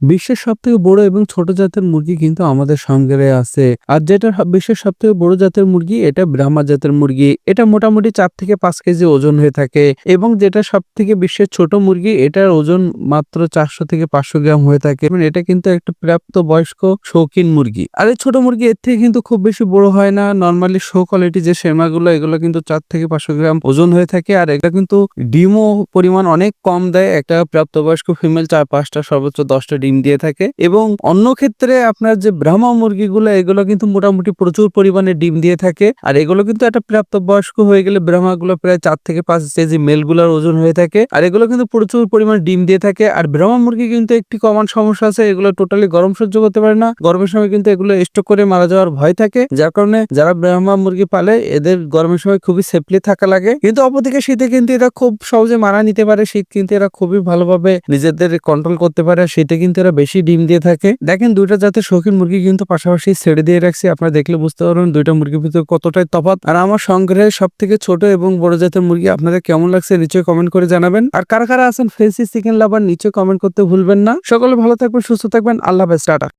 বিশ্বের সব থেকে বড় এবং ছোট জাতের মুরগি কিন্তু আমাদের সংগ্রহে আছে। আর যেটা বিশ্বের সব থেকে বড় জাতের মুরগি, এটা ব্রাহ্মা জাতের মুরগি। এটা মোটামুটি চার থেকে পাঁচ কেজি ওজন হয়ে থাকে এবং যেটা সব থেকে বিশ্বের ছোট মুরগি, এটার ওজন মাত্র চারশো থেকে পাঁচশো গ্রাম হয়ে থাকে। এটা কিন্তু একটা প্রাপ্ত বয়স্ক শৌখিন মুরগি। আর এই ছোট মুরগি এর থেকে কিন্তু খুব বেশি বড় হয় না। নর্মালি শো কোয়ালিটি যে সেমাগুলো এগুলো কিন্তু চার থেকে পাঁচশো গ্রাম ওজন হয়ে থাকে। আর এটা কিন্তু ডিমও পরিমাণ অনেক কম দেয়। একটা প্রাপ্তবয়স্ক ফিমেল চার পাঁচটা, সর্বোচ্চ দশটা ডিম দিয়ে থাকে এবং অন্য ক্ষেত্রে আপনার যে ব্রাহ্মা মুরগিগুলো, এগুলো কিন্তু মোটামুটি প্রচুর পরিমাণে ডিম দিয়ে থাকে। আর এগুলো কিন্তু একটা প্রাপ্তবয়স্ক হয়ে গেলে ব্রাহ্মাগুলো প্রায় চার থেকে পাঁচ কেজি মেলগুলোর ওজন হয়ে থাকে। আর এগুলো কিন্তু প্রচুর পরিমাণে ডিম দিয়ে থাকে। আর ব্রাহ্মা মুরগি কিন্তু একটি কমন সমস্যা আছে, এগুলো টোটালি গরম সহ্য করতে পারে না। গরমের সময় কিন্তু এগুলো স্টক করে মারা যাওয়ার ভয় থাকে। যার কারণে যারা ব্রাহ্মা মুরগি পালে, এদের গরমের সময় খুবই সেফলি থাকা লাগে। কিন্তু অপরদিকে শীতে কিন্তু এরা খুব সহজে মারা নিতে পারে। শীত কিন্তু এরা খুবই ভালোভাবে নিজেদের কন্ট্রোল করতে পারে। শীতে কিন্তু এরা বেশি ডিম দিয়ে থাকে। দেখেন দুইটা জাতের শৌখিন মুরগি কিন্তু পাশাপাশি ছেড়ে দিয়ে রাখছি, আপনারা দেখলে বুঝতে পারবেন দুইটা মুরগির ভিতরে কতটাই তফাত আর আমার সংগ্রহের সব থেকে ছোট এবং বড় জাতের মুরগি আপনাদের কেমন লাগছে নিচে কমেন্ট করে জানাবেন। আর কারা কারা আছেন ফ্রেন্সি চিকেন লাভার, নিচে কমেন্ট করতে ভুলবেন না। সকলে ভালো থাকবেন, সুস্থ থাকবেন, আল্লাহ হাফেজ, টাটা।